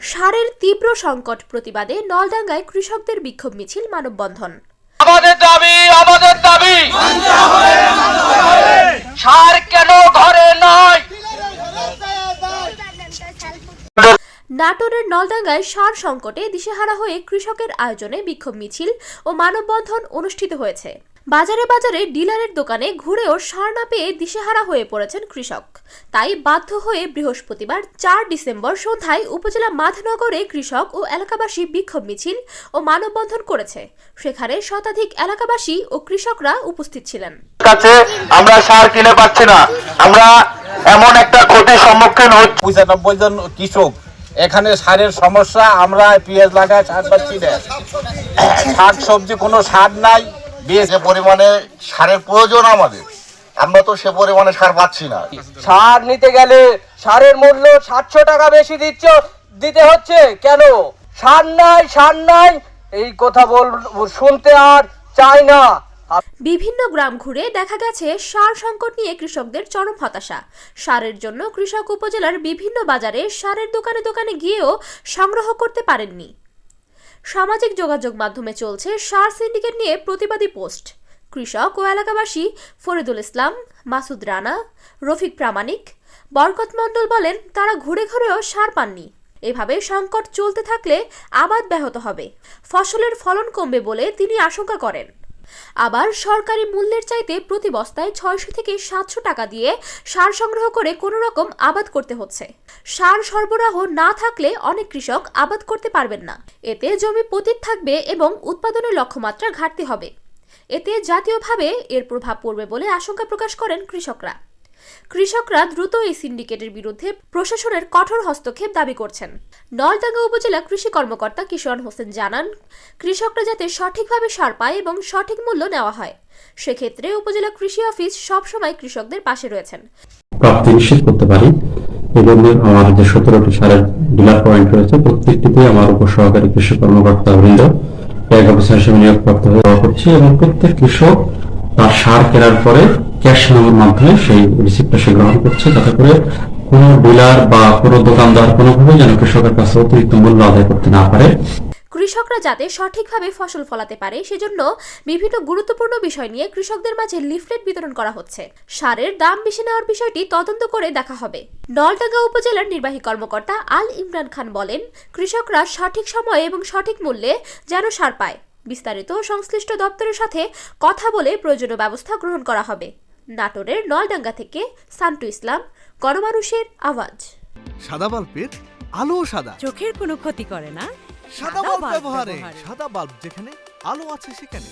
সারের তীব্র সংকট প্রতিবাদে নলডাঙ্গায় কৃষকদের বিক্ষোভ মিছিল মানববন্ধন। আমাদের দাবি আমাদের দাবি। সার কেন ঘরে নয় নাটোরের নলডাঙ্গায় সার সংকটে দিশেহারা হয়ে কৃষকের আয়োজনে বিক্ষোভ মিছিল ও মানববন্ধন অনুষ্ঠিত হয়েছে। বাজারে বাজারে ডিলারের দোকানে ঘুরেও সার না পেয়ে দিশেহারা হয়ে পড়েছেন কৃষক। তাই বাধ্য হয়ে বৃহস্পতিবার চার ডিসেম্বর সন্ধ্যায় উপজেলা মাধনগরে কৃষক ও এলাকাবাসী বিক্ষোভ মিছিল ও মানববন্ধন করেছে। সেখানে শতাধিক এলাকাবাসী ও কৃষকরা উপস্থিত ছিলেন। কাছে আমরা সার কিনে পাচ্ছি না। আমরা এমন একটা ক্ষতির সম্মুখীন হচ্ছি পঁচানব্বই জন কৃষক এখানে সারের সমস্যা আমরা পেঁয়াজ লাগায় সার পাচ্ছি না। শাক সবজি কোনো সার নাই। যে পরিমাণে সারের প্রয়োজন আমাদের আমরা তো সে পরিমাণে সার পাচ্ছি না। সার নিতে গেলে সারের মূল্য সাতশো টাকা বেশি দিচ্ছ দিতে হচ্ছে কেন? সার নাই সার নাই এই কথা বল শুনতে আর চাই না। বিভিন্ন গ্রাম ঘুরে দেখা গেছে সার সংকট নিয়ে কৃষকদের চরম হতাশা। সারের জন্য কৃষক উপজেলার বিভিন্ন বাজারে সারের দোকানে দোকানে গিয়েও সংগ্রহ করতে পারেননি। সামাজিক যোগাযোগ মাধ্যমে চলছে সার সিন্ডিকেট নিয়ে প্রতিবাদী পোস্ট। কৃষক ও এলাকাবাসী ফরিদুল ইসলাম, মাসুদ রানা, রফিক প্রামাণিক, বরকত মণ্ডল বলেন তারা ঘুরে ঘুরেও সার পাননি। এভাবে সংকট চলতে থাকলে আবাদ ব্যাহত হবে। ফসলের ফলন কমবে বলে তিনি আশঙ্কা করেন। আবার সরকারি মূল্যের চাইতে প্রতি বস্তায় ছয়শো থেকে সাতশো টাকা দিয়ে সার সংগ্রহ করে কোনো রকম আবাদ করতে হচ্ছে। সার সরবরাহ না থাকলে অনেক কৃষক আবাদ করতে পারবেন না। এতে জমি পতিত থাকবে এবং উৎপাদনের লক্ষ্যমাত্রা ঘাটতি হবে। এতে জাতীয়ভাবে এর প্রভাব পড়বে বলে আশঙ্কা প্রকাশ করেন কৃষকরা। কৃষকরা দ্রুত এই সিন্ডিকেটের বিরুদ্ধে প্রশাসনের কঠোর হস্তক্ষেপ দাবি করছেন। নলডাঙ্গা উপজেলা কৃষি কর্মকর্তা কিশোর হোসেন জানান, কৃষকরা যাতে সঠিকভাবে সার পায় এবং সঠিক মূল্য নেওয়া হয়, সেক্ষেত্রে উপজেলা কৃষি অফিস সবসময় কৃষকদের পাশে রয়েছেন। প্রাপ্তি নিশ্চিত করতে পারি। সারের ডিলার এবং কৃষক সার কেনার পরে ক্যাশ মাধ্যমে সে গ্রহণ করছে। যাতে করে কোনো ডিলার বা কোনো দোকানদার কোনোভাবে যেন কৃষকের কাছে অতিরিক্ত মূল্য আদায় করতে না পারে। কৃষকরা যাতে সঠিকভাবে ফসল ফলাতে পারে সেজন্য বিভিন্ন গুরুত্বপূর্ণ বিষয় নিয়ে কৃষকদের মাঝে লিফলেট বিতরণ করা হচ্ছে। সারের দাম বেশি নেওয়ার বিষয়টি তদন্ত করে দেখা হবে। নলডাঙ্গা উপজেলার নির্বাহী কর্মকর্তা আল ইমরান খান বলেন কৃষকরা সঠিক সময়ে এবং সঠিক মূল্যে যেন সার পায়। বিস্তারিত সংশ্লিষ্ট দপ্তরের সাথে কথা বলে প্রয়োজনীয় ব্যবস্থা গ্রহণ করা হবে। নাটোরের নলডাঙ্গা থেকে সান্টু ইসলাম গণমানুষের আওয়াজ। সাদা বাল্বের আলো সাদা। চোখের কোনো ক্ষতি করে না? সাদা বাল্ব ব্যবহারে। সাদা বাল্ব যেখানে আলো আছে সেখানে।